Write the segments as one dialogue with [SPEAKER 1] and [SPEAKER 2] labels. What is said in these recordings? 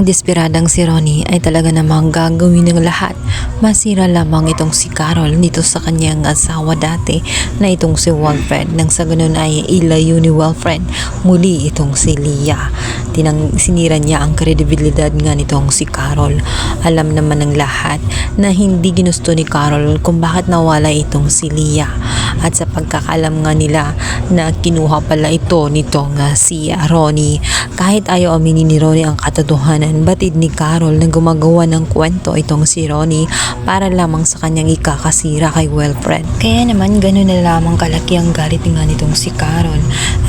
[SPEAKER 1] Ang desperadang si Ronnie ay talaga namang gagawin ng lahat. Masira lamang itong si Carol dito sa kanyang asawa dati na itong si Wilfred nang sa ganun ay ilayo ni Wilfred muli itong si Leah. Tinang sinira niya ang kredibilidad nga nitong si Carol. Alam naman ng lahat na hindi ginusto ni Carol kung bakit nawala itong si Leah. At sa pagkakalam nga nila na kinuha pala ito nitong ah, si Ronnie. Kahit ayaw aminin ni Ronnie ang katotohanan, batid ni Carol na gumagawa ng kwento itong si Ronnie para lamang sa kanyang ikakasira kay Wilfred. Kaya naman gano'n na lamang kalaki ang galit nga nitong si Carol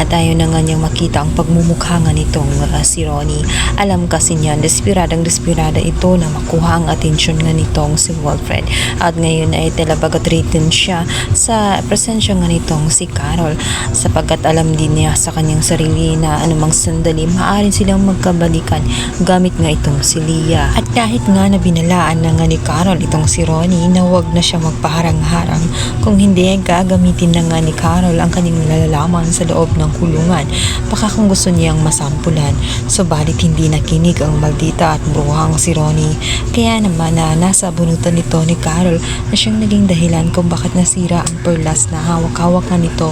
[SPEAKER 1] at ayaw na nga niyang makita ang pagmumukha nga nitong ah, si Ronnie. Alam kasi niya, desperadang desperada ito na makuha ang atensyon nga nitong si Wilfred. At ngayon ay talabagat written siya sa presensya nga nitong si Carol sapagkat alam din niya sa kanyang sarili na anumang sandali maaaring silang magkabalikan gamit nga itong si Leah. At kahit nga na binalaan na nga ni Carol itong si Ronnie na huwag na siya magpaharang-harang kung hindi ay gagamitin na nga ni Carol ang kanyang nalalaman sa loob ng kulungan baka kung gusto niyang masampulan subalit hindi nakinig ang maldita at bruhang si Ronnie kaya naman na nasa bunutan nito ni Carol na siyang naging dahilan kung bakit nasira ang perlas na hawak-hawak nga nito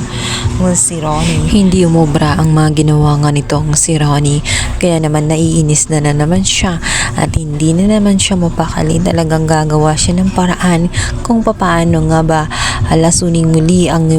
[SPEAKER 1] ng si Ronnie. Hindi umobra ang mga ginawa nga nitong si Ronnie kaya naman naiinis na na naman siya at hindi na naman siya mapakali talagang gagawa siya ng paraan kung papaano nga ba alasuning muli ang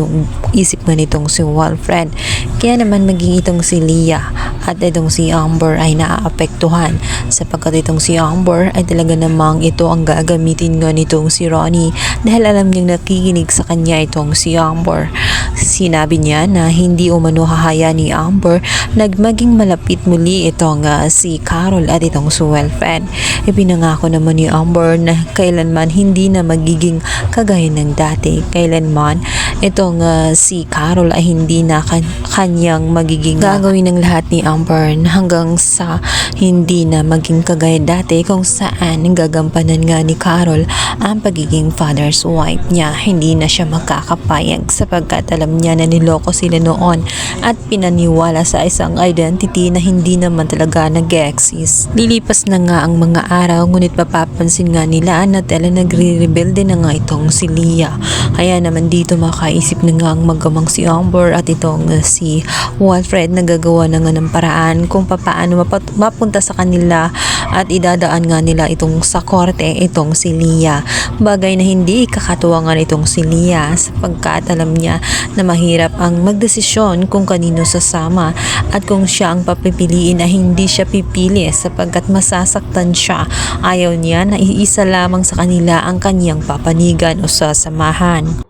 [SPEAKER 1] isip nga nitong si Wilfred. Kaya naman maging itong si Leah at itong si Amber ay naaapektuhan sapagkat itong si Amber ay talaga namang ito ang gagamitin nga nitong si Ronnie dahil alam niyang nakikinig sa kanya itong si Amber. Sinabi niya na hindi umano hahaya ni Amber nagmaging malapit muli itong ah, si Carol at itong Wilfred. Ipinangako naman ni Amber na kailanman hindi na magiging kagaya ng dati. Kailanman itong ah, si Carol ay hindi na kan- kanyang magiging gagawin ng lahat ni Amber hanggang sa hindi na maging kagaya dati kung saan gagampanan nga ni Carol ang pagiging father's wife niya. Hindi na siya makakapayag sapagkat alam niya na niloko sila noon at pinaniwala sa isang identity na hindi naman talaga nag-exist. Lilipas na nga ang mga araw ngunit mapapansin nga nila na tela nagre-rebelde na nga itong si Leah. Kaya naman dito makaisip na nga ang magamang si Amber at itong uh, si Wilfred nagagawa na nga ng paraan kung mapat- mapunta sa kanila at idadaan nga nila itong sa korte itong si Leah. Bagay na hindi kakatuwa nga nitong si Leah sapagkat alam niya na mahirap ang magdesisyon kung kanino sasama at kung siya ang papipiliin ay hindi siya pipili sapagkat masasaktan siya. Ayaw niya na iisa lamang sa kanila ang kanyang papanigan o sasamahan.